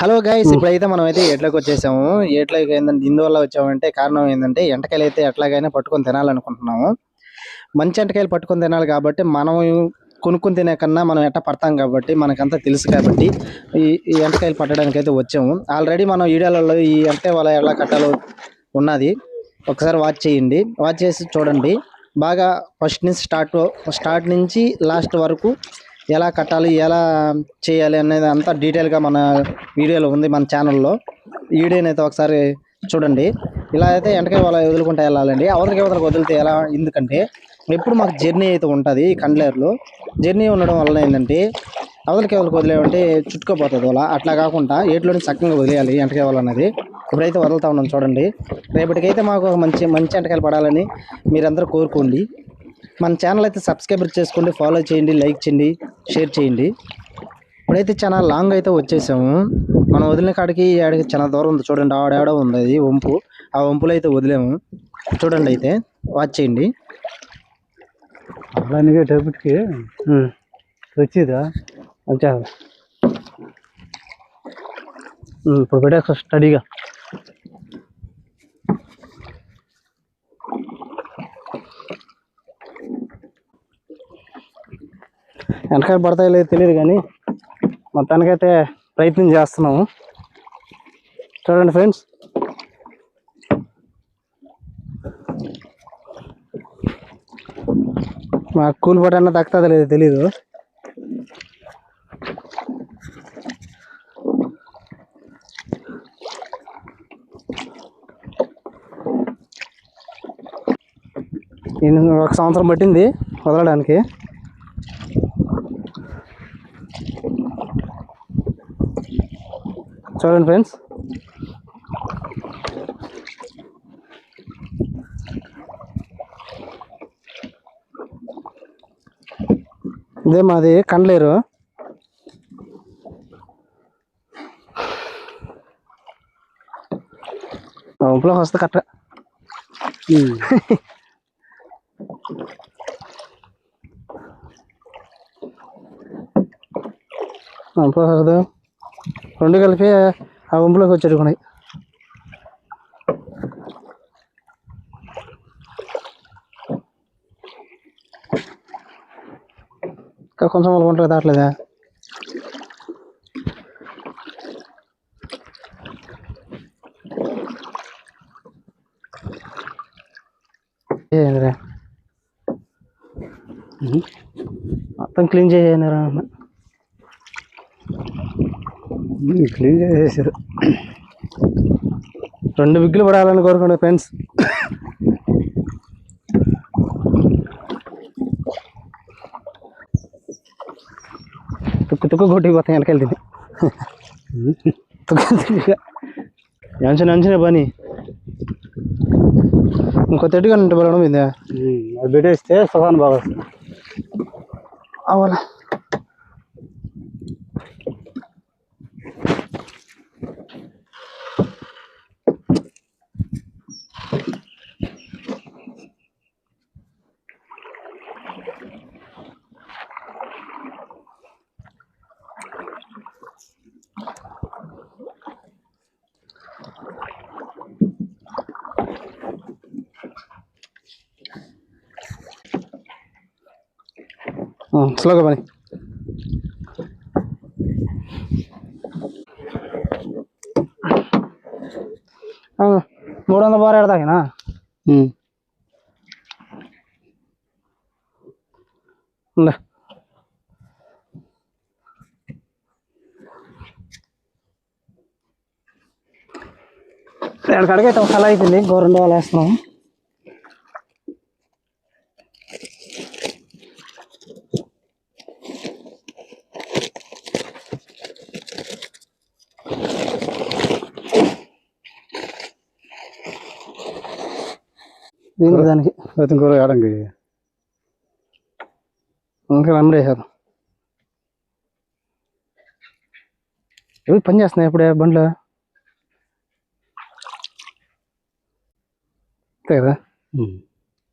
Hello guys ఇప్పుడైతే మనం అయితే ఎట్లకి వచ్చేసాము ఎట్లకి ఏంటంటే ఇందువల్ల వచ్చామంటే కారణం ఏంటంటే ఎంటకాయలు అయితే ఎట్లాగైనా పట్టుకొని తినాలనుకుంటున్నాము. మంచి ఎంటకాయలు పట్టుకొని తినాలి కాబట్టి మనం కొనుక్కొని తినే కన్నా మనం ఎట్ట పడతాం కాబట్టి మనకంతా తెలుసు కాబట్టి ఈ ఈ ఎంటకాయలు పట్టడానికి అయితే వచ్చాము. ఆల్రెడీ మనం వీడియోలలో ఈ ఎంటకాయ వల్ల ఎలా కట్టాలో ఉన్నది ఒకసారి వాచ్ చేయండి. వాచ్ చేసి చూడండి. బాగా ఫస్ట్ నుంచి స్టార్ట్ స్టార్ట్ నుంచి లాస్ట్ వరకు ఎలా కట్టాలి ఎలా చేయాలి అనేది అంతా డీటెయిల్గా మన వీడియోలో ఉంది మన ఛానల్లో. ఈ వీడియోని అయితే ఒకసారి చూడండి. ఇలా అయితే ఎంటకాయ వాళ్ళ వదులుకుంటే వెళ్ళాలండి. అవతలకి అవతలకి వదిలితే ఎలా? ఎందుకంటే ఎప్పుడు మాకు జర్నీ అయితే ఉంటుంది ఈ కండ్లేరులో. జర్నీ ఉండడం వల్ల ఏంటంటే అవతలకి ఎవరికి వదిలేవంటే చుట్టుకుపోతుంది వాళ్ళ అట్లా కాకుండా ఏట్లోని చక్కగా వదిలేయాలి ఎంటకాయ వాళ్ళు అనేది. ఇప్పుడైతే వదులుతా ఉన్నాం చూడండి. రేపటికైతే మాకు మంచి మంచి ఎంటకాయలు పడాలని మీరందరూ కోరుకోండి. మన ఛానల్ అయితే సబ్స్క్రైబర్ చేసుకోండి ఫాలో చేయండి లైక్ చేయండి షేర్ చేయండి. ఇప్పుడైతే చాలా లాంగ్ అయితే వచ్చేసాము. మనం వదిలిన కాడికి ఈ ఆడికి చాలా దూరం ఉంది. చూడండి ఆడాడ ఉంది అది వంపు. ఆ వంపులో అయితే వదిలేము. చూడండి అయితే వాచ్ చేయండి. అలానే డబ్బుకి వచ్చిదా? వచ్చా ఇప్పుడు పెట్టేస్తా స్టడీగా వెనకాల పడతాయో లేదో తెలియదు కానీ మొత్తానికైతే ప్రయత్నం చేస్తున్నాము. చూడండి ఫ్రెండ్స్ మా కూలి పట్ట అన్న లేదు లేదో తెలీదు. నేను ఒక సంవత్సరం పట్టింది వదలడానికి. చూడండి ఫ్రెండ్స్ ఇదే మాది కండ్లేరు. ఒంపులో వస్తుంది కట్ట. ఒంపులో వస్తుంది రెండు కలిపి ఆ ఒంపులోకి వచ్చేటుకున్నాయి ఇంకా కొంచెం వాళ్ళు ఒంట్లోకి దాటలేదా? ఏందిరా మొత్తం క్లీన్ చేయరా క్లీన్ చేసేసారు. రెండు విగ్గులు పడాలని కోరుకుంటే ఫ్రెండ్స్. తుక్కు తుక్కు కొట్టిపోతాయి వెనకెళ్తే తుక్కు తుక్కుగా అంచనా అంచనా పని. ఇంకో తెట్టుగా ఉంటే బలడం ఇదే. అది పెట్టేస్తే సుఖాన్ని బాగా వస్తుంది. అవలా స్లోగా పని మూడు వందల బాగా ఎడదాకినా ఉండే ఎక్కడికైతే ఒక కళ అయిపోయింది ఇంకో రెండు వాళ్ళు వేస్తున్నాం దీనికి దానికి అతని కూర ఆడంగి ఇంకా రమ్మడి వేసేద్దాం ఇవి పని చేస్తున్నాయి ఇప్పుడే బండ్లు అంతే కదా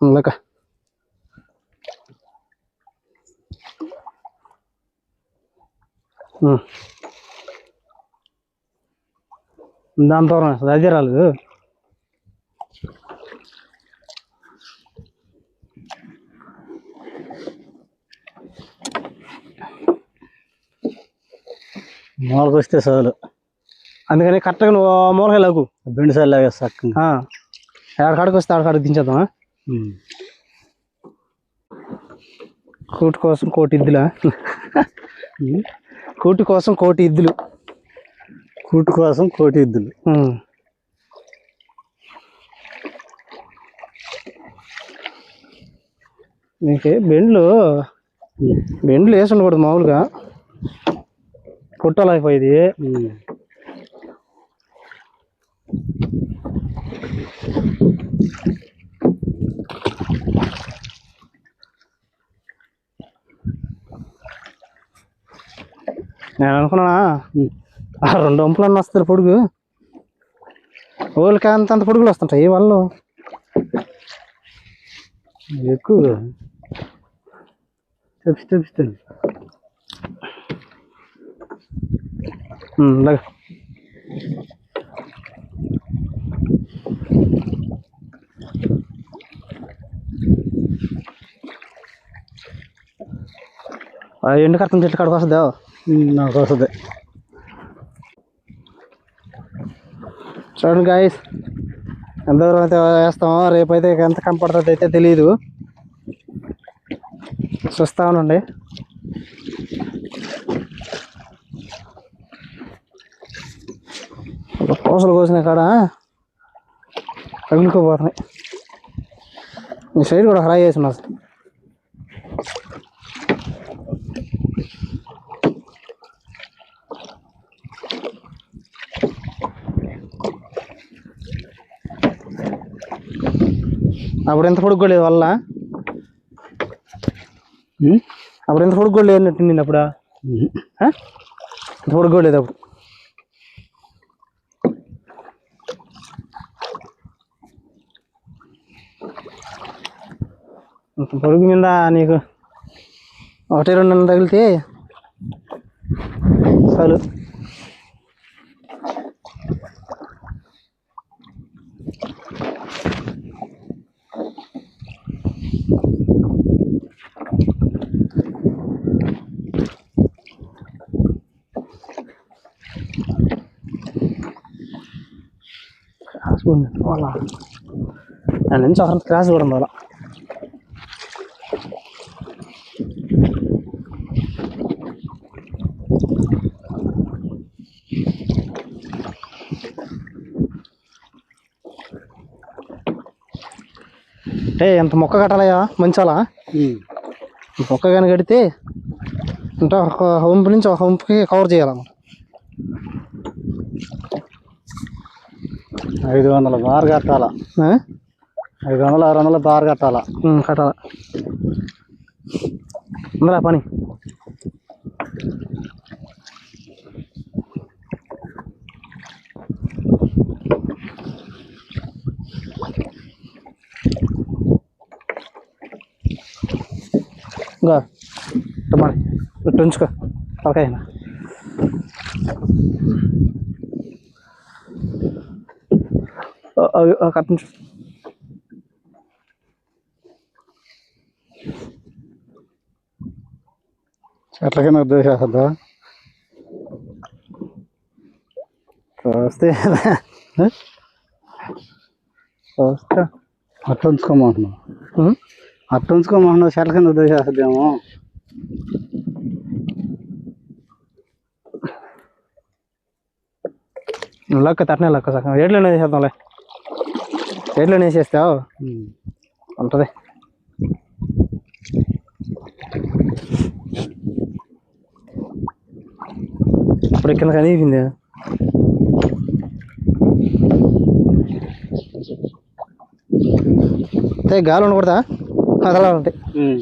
లెక్క దాని దూరం వస్తుంది అదే రాలేదు మూలకు వస్తే చాలు అందుకని కరెక్ట్గా నువ్వు మూలగా లాగు. బెండు సార్లు లాగా చక్కగా ఆడకాడికి వస్తే ఆడకాడికి దించేద్దామా. కూటి కోసం కోటి ఇద్దులా? కూటి కోసం కోటి ఇద్దులు. కూటు కోసం కోటి ఇద్దులు. ఉమ్. నీకు బెండ్లు. బెండ్లు వేసి ఉండకూడదు మామూలుగా. పుట్టలు అయిపోయేది ఉమ్. నేను అనుకున్నా ఆ రెండు వంపులన్నీ వస్తారు పొడుగు. వాళ్ళకి అంత అంత పొడుగులు వస్తుంటాయి వాళ్ళు ఎక్కువ. తెప్పి తెప్పిస్తాను ఎండు కట్టం చెట్టు కాడికి వస్తుందా? నాకు వస్తుంది. చూడండి గాయస్ ఎంత దూరం అయితే వేస్తామో రేపైతే ఎంత కంపడుతుంది అయితే తెలియదు చూస్తా ఉండండి. పూసలు కోసిన కాడ తగులుకోపోతున్నాయి ఈ సైడ్ కూడా ఫ్రై చేసి ఉన్నా అప్పుడు ఎంత పొడుగు లేదు వల్ల. అప్పుడు ఎంత పొడుగు లేదు అన్నట్టు నిన్న అప్పుడు. ఎంత పొడుగు లేదు అప్పుడు. ఇంత పొడుగు మీద నీకు? ఒకటి రెండు నెలలు తగిలితే? చాలు. క్రాస్ కూడా ఉంది వాళ్ళ దాని నుంచి ఒకరి అంటే ఎంత మొక్క కట్టాలయా మంచాలా. మొక్క కానీ కడితే అంటే ఒక హంపు నుంచి ఒక హంపుకి కవర్ చేయాలన్నమాట ఐదు వందల బార్ కట్టాల? ఐదు వందలు ఆరు వందలు బార్ కట్టాల? కట్టాల. ఉందిరా పని. ఇంకా టమాడి ఇటు ఉంచుకో. తలకాయ కట్టించు చెట్లకైనా ఉద్దేశిస్తుందా వస్తే. వస్తా. అట్లా ఉంచుకోమంటున్నావు. అట్లా ఉంచుకోమంటున్నావు చెట్ల కింద ఉద్దేశిస్తుందేమో లక్క తట్టనే లక్క సగం. ఏట్లోనే వేసేద్దాంలే. ఏట్లోనే వేసేస్తావు. ఉంటుంది ఇప్పుడు కింద కనిపించింది. అంటే గాలి ఉండకూడదా? అదలా ఉంటాయి ఉమ్.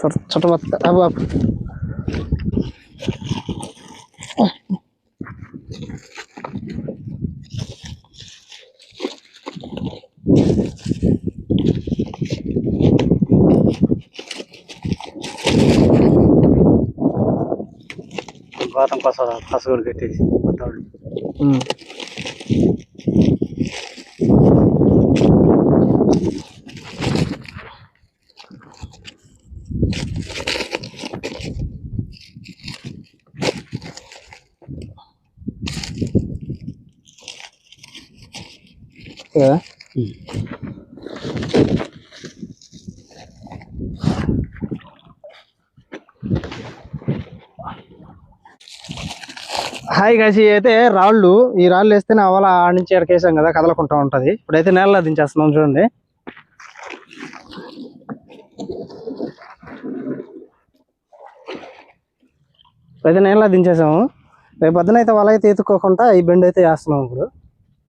చుట్ట చుట్టమొత్త అబ్బు பாத்தம் பசா பசங்களுக்கு கட்டேசி பத்தாள் Yeah. Mm. హాయ్ కాసి అయితే రాళ్ళు. ఈ రాళ్ళు వేస్తే నా వల్ల ఆడ నుంచి ఎడకేసాం కదా కదలకుంటా ఉంటుంది. ఇప్పుడైతే నేలలో దించేస్తున్నాం చూడండి. ఇప్పుడైతే నేలలో దించేసాము. రేపు పొద్దున అయితే వల అయితే ఎత్తుకోకుండా ఈ బెండ్ అయితే వేస్తున్నాం ఇప్పుడు.